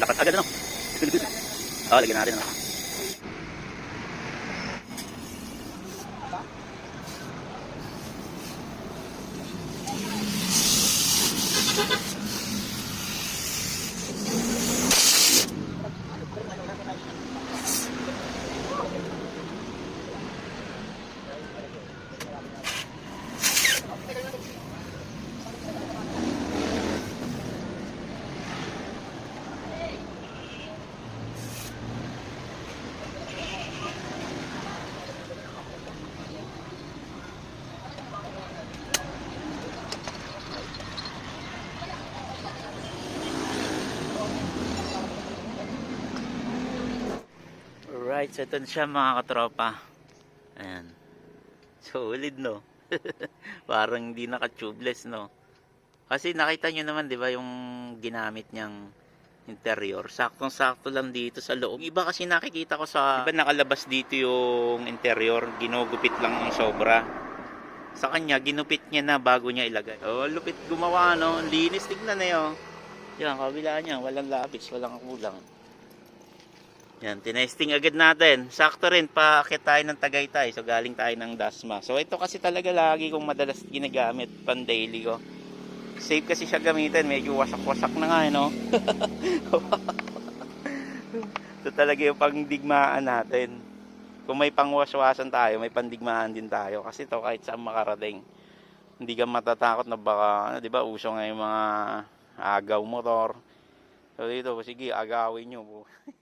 Dapat agad ano. Oo, lagyan natin ano. Alright, so ito na siya mga katropa. Ayan. Solid, no? Parang hindi naka-tubeless, no? Kasi nakita nyo naman, di ba, yung ginamit niyang interior. Saktong-sakto lang dito sa loob. Iba kasi nakikita ko sa... Di ba nakalabas dito yung interior? Ginugupit lang ng sobra. Sa kanya, ginupit niya na bago niya ilagay. Oh, lupit gumawa, no? Linis, tignan na yun. Yan, kabila niya. Walang labis, walang kulang. Yan, tinesting agad natin. Sakto rin, paakit tayo ng Tagaytay. So, galing tayo ng Dasma. So, ito kasi talaga lagi kong madalas ginagamit pan daily ko. Safe kasi siya gamitin. Medyo wasak-wasak na nga, eh, no? ito talaga yung pangdigmaan natin. Kung may pangwaswasan tayo, may pandigmaan din tayo. Kasi ito kahit saan makarating. Hindi ka matatakot na baka, ano, di ba, uso nga yung mga agaw motor. So, dito, sige, agawin nyo.